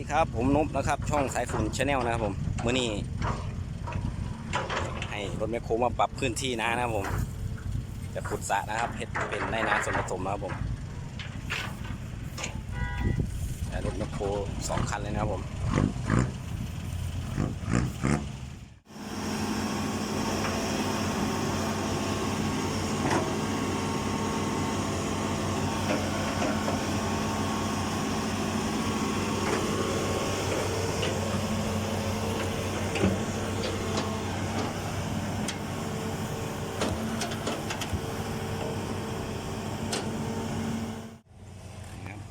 ดีครับ ผมนุบนะครับ ช่องสายฝุ่นชาแนลนะครับผมเมื่อนี้ให้รถแมคโครมาปรับพื้นที่นานะครับผม จะขุดสระนะครับเพชรเป็นในนาส่วนผสมนะครับผมรถแมคโครสองคันเลยนะครับผม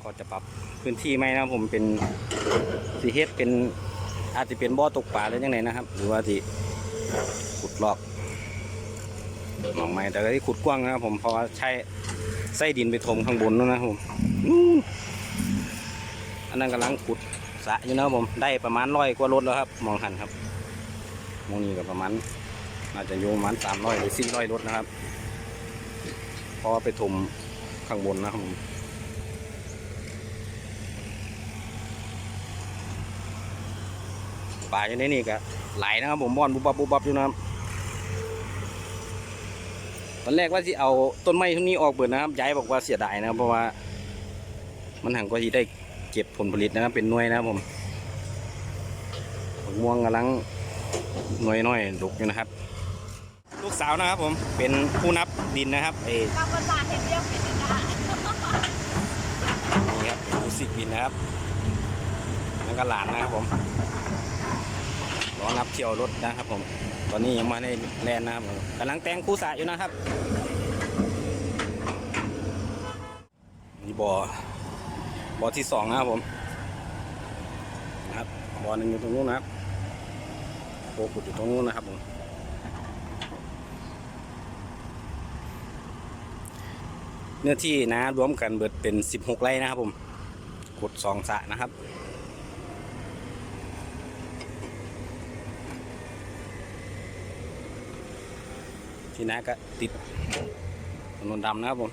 ก็จะปรับพื้นที่ไหมนะผมเป็นสีเฮ็ดเป็นอาจจะเป็นบ่อตกปลาหรือยังไงนะครับ หรือว่าที่ขุดลอกหนองไม้แต่ก็ที่ขุดกว้างนะครับผมเพราะว่าใช้ไส้ดินไปถมข้างบนนั่นนะผมนู่นอันนั้นกำลังขุดสะอยู่นะครับผมได้ประมาณร้อยกว่ารถแล้วครับ มองหันครับมองนี้ก็ประมาณน่าจะอยู่ประมาณสามร้อยหรือสี่ร้อยรถนะครับ เพราะว่าไปถมข้างบนนะครับผม ป่าอยู่ในนี่ก็ไหลนะครับผมบอนบุบบับบุบบับอยู่นะครับตอนแรกว่าที่เอาต้นไม้ทั้งนี้ออกเบิดนะครับยายบอกว่าเสียดายนะครับเพราะว่า มันห่างกว่าที่ได้เก็บผลผลิตนะครับเป็นหน่วยนะครับผมม่วงกำลังหน่วยน้อยดกอยู่นะครับ ลูกสาวนะครับผมเป็นผู้นับดินนะครับเอกำภาษาเห็นเรียกเป็นกานี่ครับผู้สิกดินนะครับนั่นก็หลานนะครับผม รอนับเที่ยวรถนะครับผม ตอนนี้ยังมาในแลนนะครับผมกำลังแต่งคู่สะอยู่นะครับนี่บ่อบ่อที่สองนะครับผมนะครับบ่อหนึ่งอยู่ตรงนู้นนะครับโบขุดอยู่ตรงนู้นนะครับผมเนื้อที่นะรวมกันเบิดเป็น 16 ไร่นะครับผมขุดสองสะนะครับ ที่นาก็ติดถนนดำนะครับผม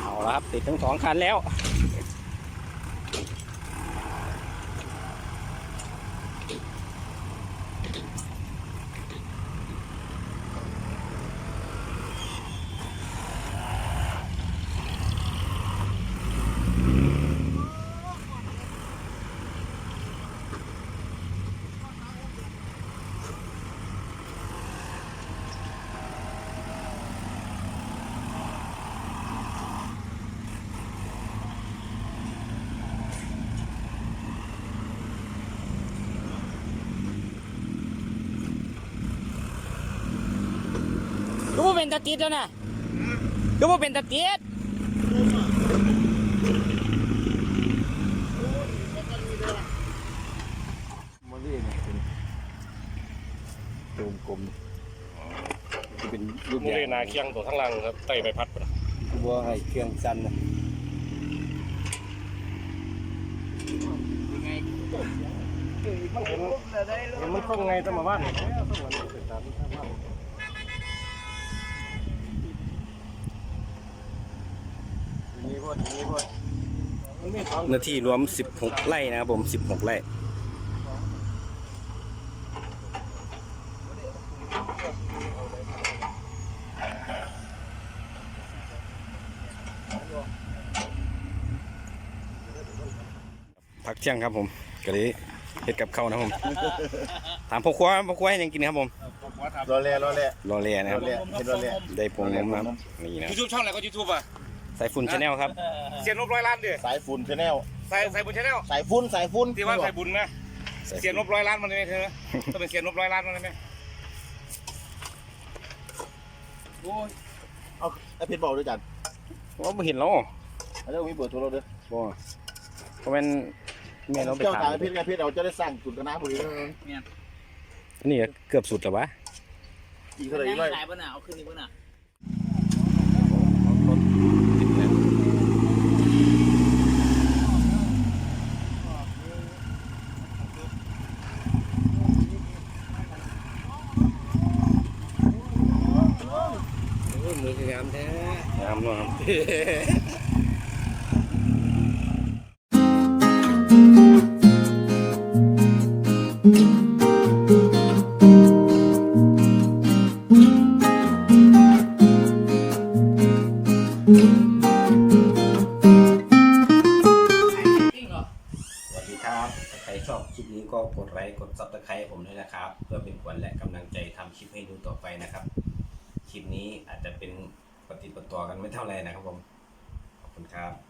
เอาละครับติดทั้งสองคันแล้ว เป็นตะติดแล้วนะก็บ่เป็นตะติดมาเรียกเนี่ยเป็นตูมกลมจะเป็นรูปนี่ใหญ่เลยนาเคียงตัวทั้งลังครับไต่ใบพัดปะคือว่าให้เครื่องสั้นนะมันเห็นเห็นมันคงไงตั้งมาบ้านเนี่ยต้องวันนี้เป็นตามที่ข้างบ้าน นี่พวกนี่พวก มันมีของ เนื้อที่รวม 16 ไร่นะครับผม 16 ไร่พักเที่ยงครับผมก็เลยเฮ็ดกับข้าวนะครับผม ถามพ่อครัวพ่อครัวให้ยังกินครับผม รอแล่รอแล่รอเรียนะรคอรับแล่เห็นรอแล่ได้พวงนมนะครับนี่นะยูทูบช่องอะไรก็ยูทูบอะ สายฝุ่นชาแนลครับ เสียนบร้อยล้านดิสายฝุ่นชาแนลใส่ใส่บุญชาแนลสายฝุ่นสายฝุ่นที่ว่าใส่บุญนะสายเสียนฝุ่นบร้อยล้านมันได้ไหมเธอต้องเป็นเสียนบร้อยล้านมันได้ไหมโอ้ยเอาไอเพชรบอกด้วยจันว่าไม่เห็นแล้วแล้วมีเบอร์โทรเราด้วยบ่เพราะมันแม่เราไปเจ้าถาตายมไอเพชรไอเพชรเราจะได้สร้างจุดกระนาพอดีอันนี่ก็เกือบสุดแล้ววะอีกเท่าไหร่อีกหร้อยลายป่ะน่ะเอาขึ้นอีกป่ะน่ะ รถติดแล้ว มือคืองามแท้งามด้วยครับจริงเหรอสวัสดีครับ ถ้าใครชอบคลิปนี้ก็กดไลค์ กดซับสไครต์ผมด้วยนะครับ เพื่อเป็นขวัญและกำลังใจทำคลิปให้ดูต่อไปนะครับ คลิปนี้อาจจะเป็น ปฏิดปะต่อกันไม่เท่าไรนะครับผม ขอบคุณครับ